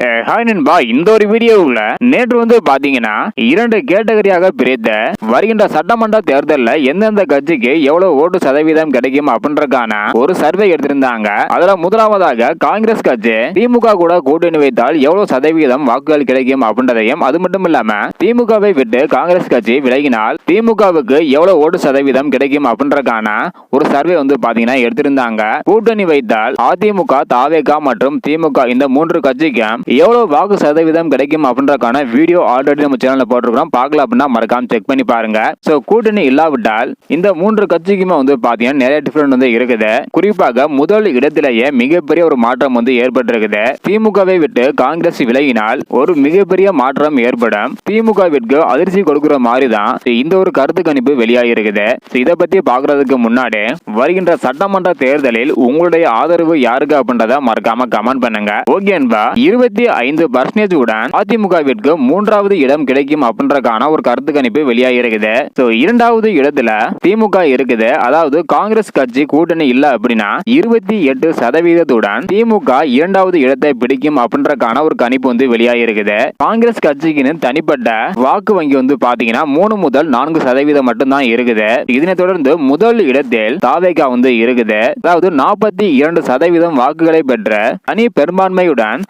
அஹ், hi நண்பா. இந்த ஒரு வீடியோவில் நேற்று வந்து பாத்தீங்கன்னா இரண்டு கேட்டகரியாக பிரித்த வருகின்ற சட்டமன்ற தேர்தலில் எந்தெந்த கட்சிக்கு எவ்வளவு ஓட்டு சதவீதம் கிடைக்கும் அப்படின்றதுக்கான ஒரு சர்வே எடுத்திருந்தாங்க. அதுல முதலாவதாக காங்கிரஸ் கட்சி திமுக கூட கூட்டணி வைத்தால் எவ்வளவு சதவீதம் வாக்குகள் கிடைக்கும் அப்படின்றதையும் அது மட்டும் இல்லாம திமுகவை விட்டு காங்கிரஸ் கட்சி விலகினால் திமுகவுக்கு எவ்வளவு ஓட்டு சதவீதம் கிடைக்கும் அப்படின்றதுக்கான ஒரு சர்வே வந்து பாத்தீங்கன்னா எடுத்திருந்தாங்க. கூட்டணி வைத்தால் அதிமுக தாவேகா மற்றும் திமுக இந்த மூன்று கட்சிக்கும் எவ்வளவு வாக்கு சதவீதம் கிடைக்கும் அப்படின்றதுக்கான வீடியோ ஆல்ரெடி நம்ம சேனலில் போட்டிருக்கிறோம். பார்க்கல அப்படின்னா மறக்காம செக் பண்ணி பாருங்க. ஸோ கூட்டணி இல்லாவிட்டால் இந்த மூன்று கட்சிக்குமே வந்து பார்த்தீங்கன்னா நிறைய டிஃபரெண்ட் வந்து இருக்குது. குறிப்பாக முதல் இடத்திலேயே மிகப்பெரிய ஒரு மாற்றம் வந்து ஏற்பட்டிருக்குது. திமுகவை விட்டு காங்கிரஸ் விலகினால் ஒரு மிகப்பெரிய மாற்றம் ஏற்படும். திமுகவிற்கு அதிர்ச்சி கொடுக்கிற மாதிரி தான் இந்த ஒரு கருத்து கணிப்பு வெளியாகிருக்குது இதை பத்தி பாக்குறதுக்கு முன்னாடி வருகின்ற சட்டமன்ற தேர்தலில் உங்களுடைய ஆதரவு யாருக்கு அப்படின்றத மறக்காம கமெண்ட் பண்ணுங்க. ஓகே என்பா இருபத்தி ஐந்து பர்சன்டேஜ் உடன் அதிமுகவிற்கு மூன்றாவது இடம் கிடைக்கும் அப்படின்றக்கான ஒரு கருத்து கணிப்பு வெளியாகிருக்குது ஸோ இரண்டாவது இடத்துல திமுக இருக்குது. அதாவது காங்கிரஸ் கட்சி கூட்டணி இல்ல அப்படின்னா இருபத்தி எட்டு சதவீதத்துடன் திமுக இரண்டாவது இடத்தை பிடிக்கும் அப்படின்றக்கான ஒரு கணிப்பு வந்து வெளியாகிருக்குது காங்கிரஸ் கட்சிக்குன்னு தனிப்பட்ட வாக்கு வங்கி வந்து பாத்தீங்கன்னா மூணு முதல் நான்கு சதவீதம் மட்டும்தான் இருக்குது. இதனை தொடர்ந்து முதல் இடத்தில் தாவேகா வந்து இருக்குது. அதாவது நாற்பத்தி இரண்டு சதவீதம் வாக்குகளை பெற்ற தனி பெரும்பான்மையுடன்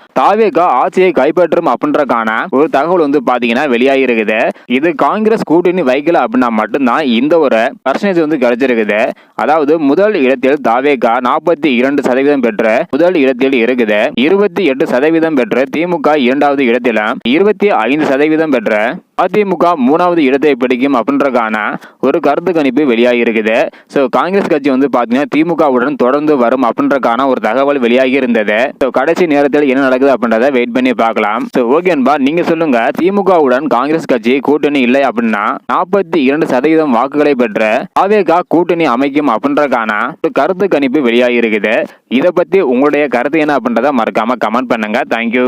தாவேகா ஆட்சியை கைப்பற்றும் அப்படின்றக்கான ஒரு தகவல் வந்து பாத்தீங்கன்னா வெளியாகி இருக்குது இது காங்கிரஸ் கூட்டணி வைக்கல அப்படின்னா மட்டும்தான் இந்த ஒரு பர்சன்டேஜ் வந்து கிடைச்சிருக்குது. அதாவது முதல் இடத்தில் தாவேகா நாற்பத்தி இரண்டு சதவீதம் பெற்ற முதல் இடத்தில் இருக்குது. இருபத்தி எட்டு சதவீதம் பெற்ற திமுக இரண்டாவது இடத்திலும் இருபத்தி ஐந்து சதவீதம் பெற்ற அதிமுக மூணாவது இடத்தை பிடிக்கும் அப்படின்றக்கான ஒரு கருத்து கணிப்பு வெளியாகி இருக்குது ஸோ காங்கிரஸ் கட்சி வந்து பார்த்தீங்கன்னா திமுகவுடன் தொடர்ந்து வரும் அப்படின்றக்கான ஒரு தகவல் வெளியாகி இருந்தது. ஸோ கடைசி நேரத்தில் என்ன நடக்குது அப்படின்றத வெயிட் பண்ணி பார்க்கலாம். ஸோ ஓகேன்பா நீங்க சொல்லுங்க திமுகவுடன் காங்கிரஸ் கட்சி கூட்டணி இல்லை அப்படின்னா நாற்பத்தி இரண்டு சதவீதம் வாக்குகளை பெற்ற ஆவேகா கூட்டணி அமைக்கும் அப்படின்றக்கான ஒரு கருத்து கணிப்பு வெளியாகி இருக்குது இதை பத்தி உங்களுடைய கருத்து என்ன அப்படின்றத மறக்காம கமெண்ட் பண்ணுங்க. தேங்க்யூ